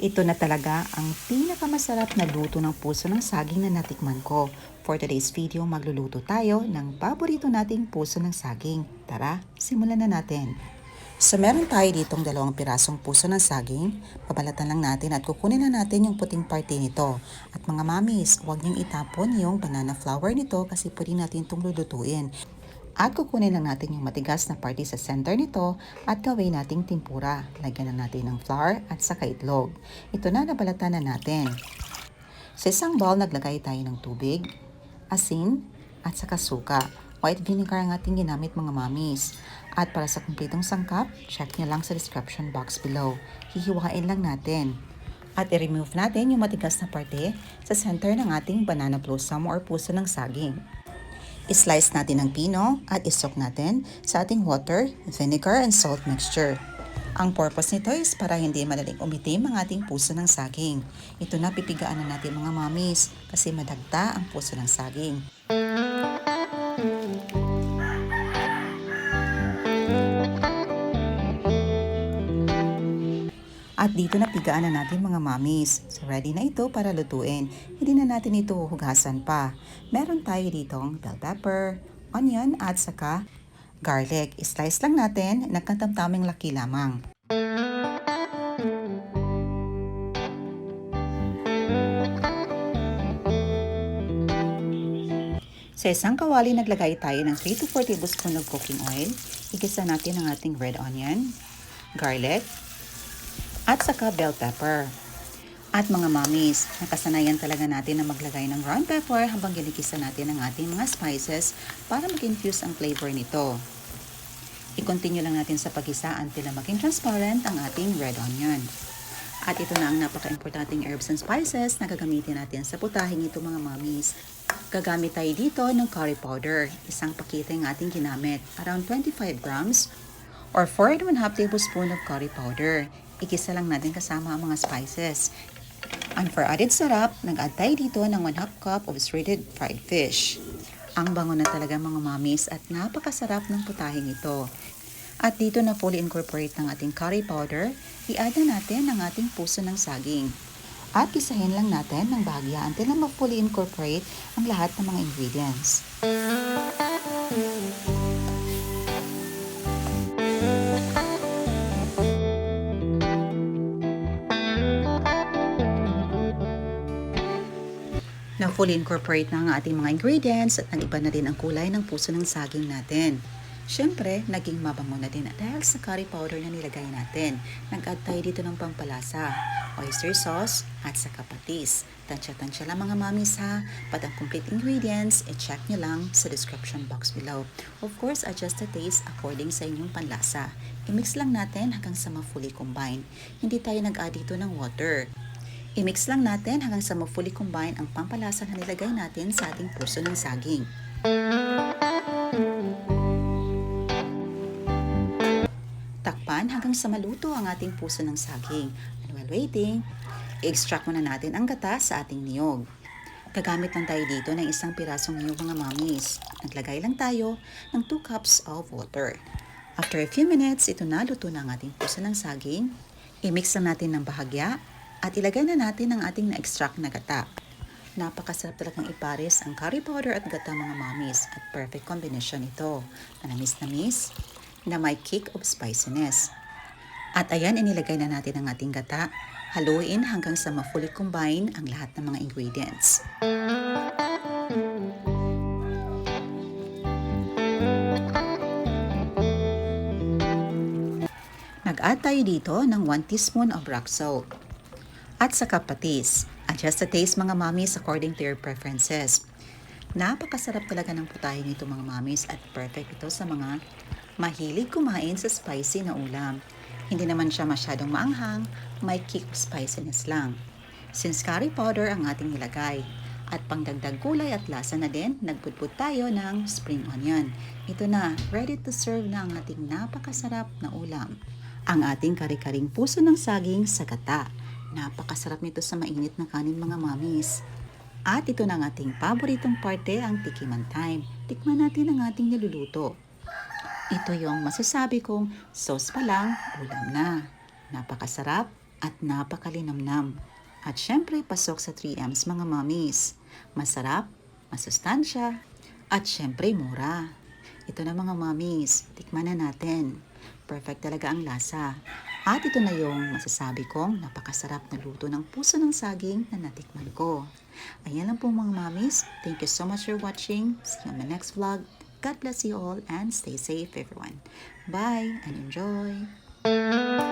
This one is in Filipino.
Ito na talaga ang pinakamasarap na luto ng puso ng saging na natikman ko. For today's video, magluluto tayo ng paborito nating puso ng saging. Tara, simulan na natin. So meron tayo ditong dalawang pirasong puso ng saging. Babalatan lang natin at kukunin na natin yung puting parte nito. At mga mamis, huwag niyong itapon yung banana flour nito kasi pwede natin itong lulutuin. At kukunin lang natin yung matigas na parte sa center nito at gawin nating timpura. Lagyan na natin ng flour at saka itlog. Ito na nabalatan na natin. Sa isang bowl, naglagay tayo ng tubig, asin, at saka suka. White vinegar ang ating ginamit mga mamis. At para sa kumpletong sangkap, check nyo lang sa description box below. Hihiwain lang natin. At i-remove natin yung matigas na parte sa center ng ating banana blossom or puso ng saging. I-slice natin ang pino at isok natin sa ating water, vinegar, and salt mixture. Ang purpose nito is para hindi madaling umitim ang ating puso ng saging. Ito na pipigaan na natin mga mamis kasi madagta ang puso ng saging. At dito na pigaan na natin mga mamis. So ready na ito para lutuin. Hindi na natin ito hugasan pa. Meron tayo ditong bell pepper, onion at saka garlic. Slice lang natin, nagkantamtaming laki lamang. Sa isang kawali, naglagay tayo ng 3 to 4 tablespoon of cooking oil. Igisa natin ang ating red onion, garlic, at saka bell pepper. At mga mamis, nakasanayan talaga natin na maglagay ng ground pepper habang ginikisa natin ang ating mga spices para mag-infuse ang flavor nito. I-continue lang natin sa pagisa until na maging transparent ang ating red onion. At ito na ang napaka-importanting herbs and spices na gagamitin natin sa putahing ito mga mamis. Gagamit tayo dito ng curry powder. Isang pakita yung ating ginamit. Around 25 grams or 4 and 1 half tablespoon of curry powder. Ikisa lang natin kasama ang mga spices. And for added sarap, nag-add tayo dito ng 1 half cup of shredded fried fish. Ang bango na talaga mga mamis at napakasarap ng putahing ito. At dito na fully incorporate ng ating curry powder, i-add na natin ang ating puso ng saging. At isahin lang natin ng bahagya until na ma-fully incorporate ang lahat ng mga ingredients. Na fully incorporate na ang ating mga ingredients at nag-iba na din ang kulay ng puso ng saging natin. Siyempre, naging mabango na din dahil sa curry powder na nilagay natin. Nag-add tayo dito ng pampalasa, oyster sauce, at sa kapatis. Tansya-tansya lang mga mamis ha. But ang complete ingredients, i-check nyo lang sa description box below. Of course, adjust the taste according sa inyong panlasa. I-mix lang natin hanggang sa ma-fully combine. Hindi tayo nag-add dito ng water. I-mix lang natin hanggang sa ma-fully combine ang pampalasa na nilagay natin sa ating puso ng saging. Takpan hanggang sa maluto ang ating puso ng saging. And while waiting, i-extract muna natin ang gata sa ating niyog. Gagamit lang tayo dito ng isang pirasong niyog mga mamis. Naglagay lang tayo ng 2 cups of water. After a few minutes, ito na luto na ang ating puso ng saging. I-mix lang natin ng bahagya at ilagay na natin ang ating na-extract na gata. Napakasarap talagang ipares ang curry powder at gata mga mamis at perfect combination ito. Manamis-namis na may kick of spiciness. At ayan, inilagay na natin ang ating gata. Haluin hanggang sa ma-fully combine ang lahat ng mga ingredients. Nag-add tayo dito ng 1 teaspoon of rock salt at sa kapatis. Adjust the taste mga mamis according to your preferences. Napakasarap talaga ng putahe nito mga mamis at perfect ito sa mga mahilig kumain sa spicy na ulam. Hindi naman siya masyadong maanghang, may kick spiciness lang. Since curry powder ang ating nilagay, at pangdagdag kulay at lasa na din, nagputput tayo ng spring onion. Ito na, ready to serve na ang ating napakasarap na ulam. Ang ating kari-karing puso ng saging sa gata. Napakasarap nito sa mainit na kanin mga mamis. At ito na ang ating paboritong parte, ang tikiman time. Tikman natin ang ating niluluto. Ito yung masasabi kong sauce pa lang, ulam na. Napakasarap, at napakalinamnam. At syempre, pasok sa 3Ms mga mommies. Masarap, masustansya, at syempre mura. Ito na mga mommies, tikman na natin. Perfect talaga ang lasa. At ito na yung masasabi kong napakasarap na luto ng puso ng saging na natikman ko. Ayan lang po mga mommies. Thank you so much for watching. See you on my next vlog. God bless you all and stay safe everyone. Bye and enjoy!